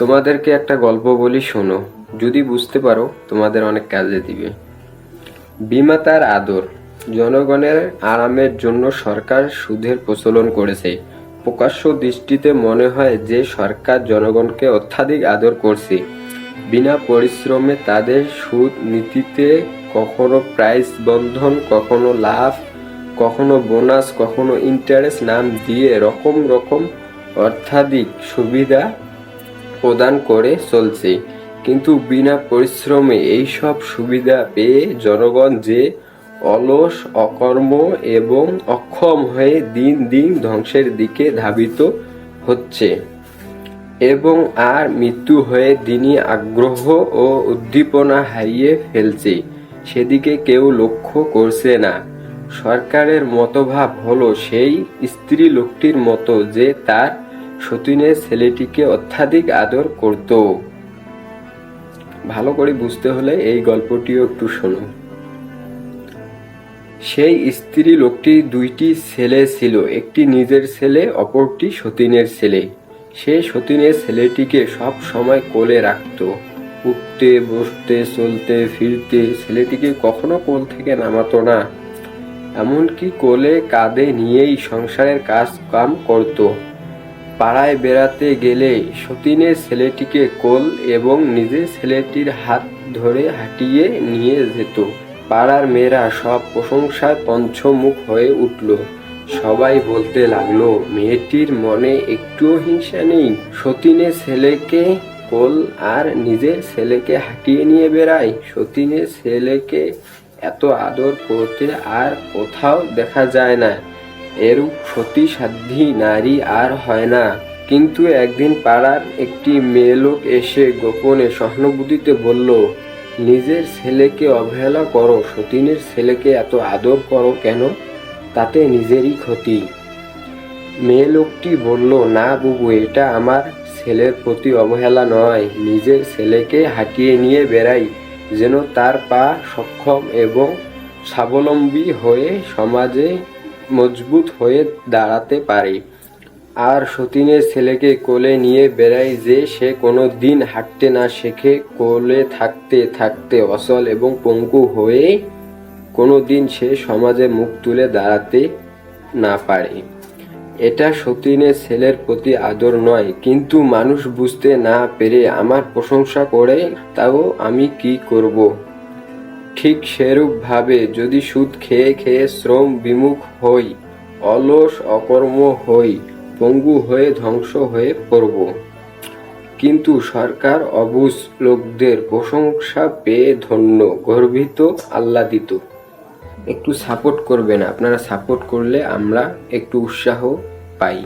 তোমাদেরকে একটা গল্প বলি, শোনো। যদি বুঝতে পারো, তোমাদের অনেক কাজে দিবে। বিমা তার আদর। জনগণের আরামের জন্য সরকার সুদের প্রচলন করেছে। প্রকাশ্য দৃষ্টিতে মনে হয় যে সরকার জনগণকে অত্যাধিক আদর করছে। বিনা পরিশ্রমে তাদের সুদ নীতিতে কখনো প্রাইস বন্ধন, কখনো লাভ, কখনো বোনাস কখনো ইন্টারেস্ট নাম দিয়ে রকম রকম অর্থাধিক সুবিধা প্রদান করে চলছে। কিন্তু বিনা পরিশ্রমে এই সব সুবিধা পেয়ে জনগণ যে অলস, অকর্ম এবং অক্ষম হয়ে দিন দিন ধ্বংসের দিকে ধাবিত হচ্ছে এবং আর মৃত্যু হয়ে দিনই আগ্রহ ও উদ্দীপনা হারিয়ে ফেলছে। সেদিকে কেউ লক্ষ্য করছে না। সরকারের মতভাব হলো সেই স্ত্রী লোকটির মতো যে তার সতীনের ছেলেটিকে অত্যাধিক আদর করত। ভালো করে বুঝতে হলে এই গল্পটিও একটু শোনো। সেই স্ত্রী লোকটির দুইটি ছেলে ছিল, একটি নিজের ছেলে, অপরটি সতীনের ছেলে। সে সতীনের ছেলেটিকে সব সময় কোলে রাখত। উঠতে, বসতে, চলতে, ফিরতে ছেলেটিকে কখনো কোল থেকে নামাতো না। এমনকি কোলে কাঁধে নিয়েই সংসারের কাজ কাম করত। পাড়ায় বেড়াতে গেলে সতীনের ছেলেটিকে কোল এবং নিজের ছেলেটির হাত ধরে হাঁটিয়ে নিয়ে যেত। পাড়ার মেয়েরা সব প্রশংসায় পঞ্চমুখ হয়ে উঠল। সবাই বলতে লাগল, মেয়েটির মনে একটুও হিংসা নেই। সতীনের ছেলেকে কোল আর নিজের ছেলেকে হাঁটিয়ে নিয়ে বেড়ায় সতীনের ছেলেকে এত আদর করতে আর কোথাও দেখা যায় না। এরূপ সতী সাধ্যী নারী আর হয় না। কিন্তু একদিন পাড়ার একটি মেয়ে লোক এসে গোপনে সহানুভূতিতে বলল, নিজের ছেলেকে অবহেলা করো, সতীনের ছেলেকে এত আদর করো কেন? তাতে নিজেরই ক্ষতি। মেয়ে লোকটি বলল, না বুবু, এটা আমার ছেলের প্রতি অবহেলা নয়। নিজের ছেলেকে হাঁটিয়ে নিয়ে বেড়াই, যেন তার পা সক্ষম এবং স্বাবলম্বী হয়ে সমাজে মজবুত হয়ে দাঁড়াতে পারে। আর সতীনের ছেলেকে কোলে নিয়ে বেড়াই যে সে কোনো দিন হাঁটতে না শেখে, কোলে থাকতে থাকতে অচল এবং পঙ্গু হয়ে কোনো দিন সে সমাজে মুখ তুলে দাঁড়াতে না পারে। এটা সতীনের ছেলের প্রতি আদর নয়, কিন্তু মানুষ বুঝতে না পেরে আমার প্রশংসা করে, তাও আমি কি করব? ঠিক সেরূপ ভাবে যদি সুদ খেয়ে খেয়ে শ্রম বিমুখ হই, অলস অকর্ম হই, পঙ্গু হয়ে ধ্বংস হয়ে পড়ব। কিন্তু সরকার অবুজ লোকদের প্রশংসা পেয়ে ধন্য, গর্বিত, আহ্লাদিত। একটু সাপোর্ট করবেন, আপনারা সাপোর্ট করলে আমরা একটু উৎসাহ পাই।